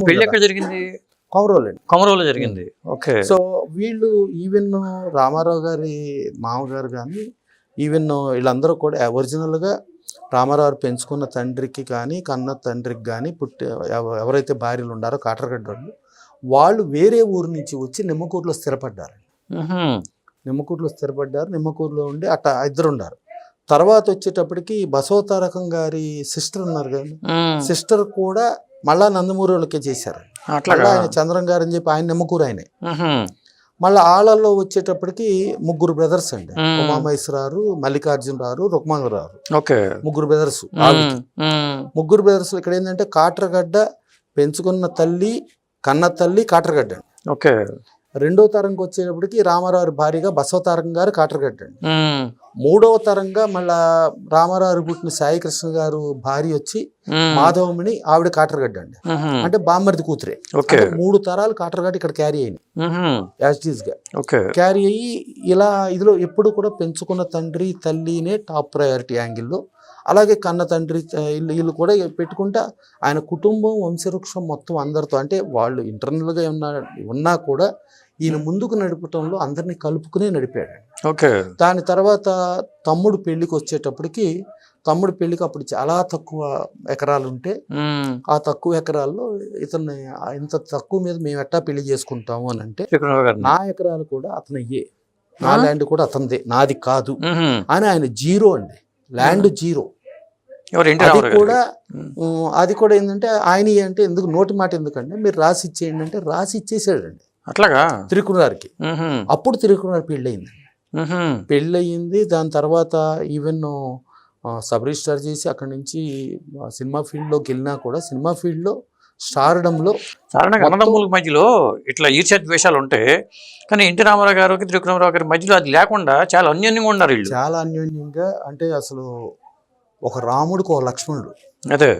పెళ్ళి ఎక్కడ జరిగింది కొమరంలో జరిగింది. ఓకే. సో వీళ్ళు ఈవెన్ రామారావు గారి మామగారు కానీ ఈవెన్ వీళ్ళందరూ కూడా ఒరిజినల్గా రామారావు పెంచుకున్న తండ్రికి కానీ కన్న తండ్రికి కానీ పుట్టి ఎవ- ఎవరైతే భార్యలు ఉండారో కాటరగడ్డ వాళ్ళు వాళ్ళు వేరే ఊరు నుంచి వచ్చి నిమ్మకూరులో స్థిరపడ్డారు. నిమ్మకూరులో స్థిరపడ్డారు. నిమ్మకూరులో ఉండి అట్లా ఇద్దరు ఉన్నారు తర్వాత వచ్చేటప్పటికి బసవతారకం గారి సిస్టర్ ఉన్నారు మ్మ్. సిస్టర్ కూడా మళ్ళా నందమూరి వాళ్ళకే చేశారు మళ్ళా ఆయన చంద్రం గారు అని చెప్పి ఆయన నిమ్మకూరు ఆయనే. మళ్ళీ ఆళ్ళల్లో వచ్చేటప్పటికి ముగ్గురు బ్రదర్స్ అండి. మ్మ్. ఉమామహేశ్వరారు మల్లికార్జునరావు రుక్మాంగరావు ఓకే. ముగ్గురు బ్రదర్స్. ముగ్గురు బ్రదర్స్ ఇక్కడ ఏంటంటే కాట్రగడ్డ పెంచుకున్న తల్లి కన్న తల్లి కాట్రగడ్డ ఓకే. రెండో తరంకి వచ్చేటప్పటికి రామారావు భార్యగా బసవతారకం గారు అండి మ్మ్. మూడవ తరంగా మళ్ళా రామారావు పుట్టిన సాయి కృష్ణ గారు భార్య వచ్చి మ్మ్. మాధవమణి ఆవిడ అండి మ్మ్హ్మ్. అంటే బామ్మర్ది కూతురే. మూడు తరాలు కాట్రగడ్డ ఇక్కడ క్యారీ అయింది మ్మ్హ్మ్. యాజ్గా. క్యారీ అయ్యి ఇలా ఇదిలో ఎప్పుడు కూడా పెంచుకున్న తండ్రి తల్లినే టాప్ ప్రయారిటీ యాంగిల్లో అలాగే కన్న తండ్రి వీళ్ళు కూడా పెట్టుకుంటా ఆయన కుటుంబం వంశవృక్షం మొత్తం అందరితో. అంటే వాళ్ళు ఇంటర్నల్గా ఉన్న ఉన్నా కూడా ఈయన ముందుకు నడపటంలో అందరినీ కలుపుకునే నడిపాడు. ఓకే. దాని తర్వాత తమ్ముడు పెళ్ళికి వచ్చేటప్పటికి తమ్ముడు పెళ్ళికి అప్పుడు చాలా తక్కువ ఎకరాలు ఉంటే. ఆ తక్కువ ఎకరాల్లో ఇతన్ని ఇంత తక్కువ మీద మేము ఎట్టా పెళ్ళి చేసుకుంటాము అని అంటే. నా ఎకరాలు కూడా అతనయ్యే నా? ల్యాండ్ కూడా అతనిదే. నాది కాదు. అని ఆయన జీరో అండి. Land zero. అది కూడా అది కూడా ఏంటంటే ఆయన అంటే ఎందుకు నోటి మాట ఎందుకంటే మీరు రాసి ఇచ్చేయండి అంటే రాసి ఇచ్చేసాడండి అట్లాగా? తిరుకున్నారికి మ్మ్హ్మ్. అప్పుడు తిరుకున్నారు పెళ్ళయింది. పెళ్ళయింది దాని తర్వాత ఈవెన్ సబ్ రిజిస్టార్ చేసి అక్కడి నుంచి సినిమా ఫీల్డ్లోకి వెళ్ళినా కూడా సినిమా ఫీల్డ్లో స్టార్డంలో సాధారణంగా అన్నదమ్ముల మధ్యలో ఇట్లా ఈర్ష్య ద్వేషాలు ఉంటాయి కానీ ఎన్టీ రామారావు గారికి త్రికోణరావు గారి మధ్యలో అది లేకుండా చాలా అన్యోన్యంగా ఉన్నారు వీళ్ళు. చాలా అన్యోన్యంగా అంటే అసలు ఒక రాముడికి ఒక లక్ష్మణుడు. అదే.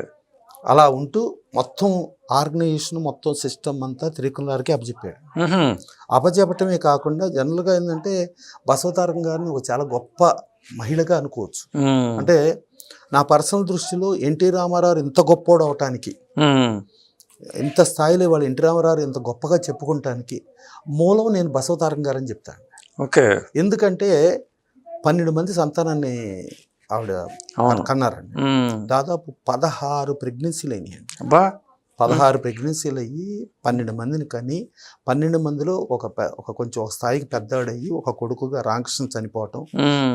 అలా ఉంటూ మొత్తం ఆర్గనైజేషన్ మొత్తం సిస్టమ్ అంతా త్రికులారికి అప్పచెప్పాడు మ్మ్హ్మ్. అప్పచెప్పటమే కాకుండా జనరల్గా ఏంటంటే బసవతారకం గారిని ఒక చాలా గొప్ప మహిళగా అనుకోవచ్చు. అంటే నా పర్సనల్ దృష్టిలో ఎన్టీ రామారావు ఇంత గొప్పోడు అవటానికి. ఇంత స్థాయిలో వాళ్ళు ఎన్టీ రామారావు ఇంత గొప్పగా చెప్పుకుంటానికి మూలం నేను బసవతారకం గారని చెప్తాను ఓకే ఎందుకంటే పన్నెండు మంది సంతానాన్ని ఆవిడ కన్నారండి. దాదాపు పదహారు ప్రెగ్నెన్సీలు అయినాయండి అబ్బా పదహారు ప్రెగ్నెన్సీలు అయ్యి పన్నెండు మందిని కని పన్నెండు మందిలో ఒక ఒక కొంచెం ఒక స్థాయికి పెద్దవాడయ్యి ఒక కొడుకుగా రామకృష్ణ చనిపోవటం.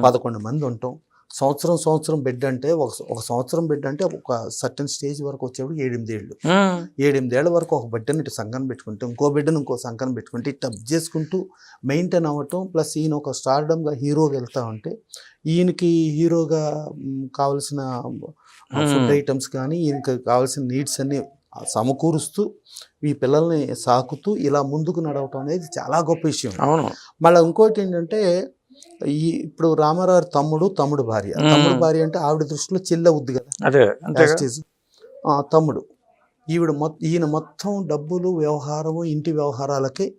పదకొండు మంది ఉండటం సంవత్సరం సంవత్సరం బిడ్డ అంటే ఒక ఒక సంవత్సరం బిడ్డ అంటే ఒక సర్టన్ స్టేజ్ వరకు వచ్చేప్పుడు ఏడెనిమిది ఏళ్ళు మ్మ్. ఏడెనిమిదేళ్ళ వరకు ఒక బిడ్డని ఇటు సంఘం పెట్టుకుంటూ ఇంకో బిడ్డను ఇంకో సంఘం పెట్టుకుంటే ఇట్లా చేసుకుంటూ మెయింటైన్ అవ్వటం ప్లస్ ఈయన ఒక స్టార్డమ్గా హీరోగా వెళ్తా ఉంటే ఈయనకి హీరోగా కావలసిన ఫుడ్. ఐటమ్స్ కానీ ఈయనకి కావాల్సిన నీడ్స్ అన్ని సమకూరుస్తూ ఈ పిల్లల్ని సాకుతూ ఇలా ముందుకు నడవటం అనేది చాలా గొప్ప విషయం అవును మళ్ళీ ఇంకోటి ఏంటంటే ఈ ఇప్పుడు రామారావు తమ్ముడు తమ్ముడు భార్య. తమ్ముడు భార్య అంటే ఆవిడ దృష్టిలో చెల్ల అవుద్ది కదా? అదే తమ్ముడు. ఈవిడ మొత్తం ఈయన మొత్తం డబ్బులు వ్యవహారము ఇంటి వ్యవహారాలకి.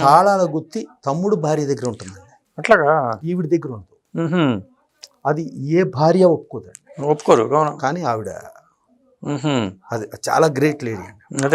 తాళాల గుత్తి తమ్ముడు భార్య దగ్గర ఉంటుందండి. అట్లాగా? ఈవిడ దగ్గర ఉంటుంది. అది ఏ భార్య ఒప్పుకోదండి. ఒప్పుకోరు కానీ ఆవిడ. అది చాలా గ్రేట్ లేడీ అండి. అదే.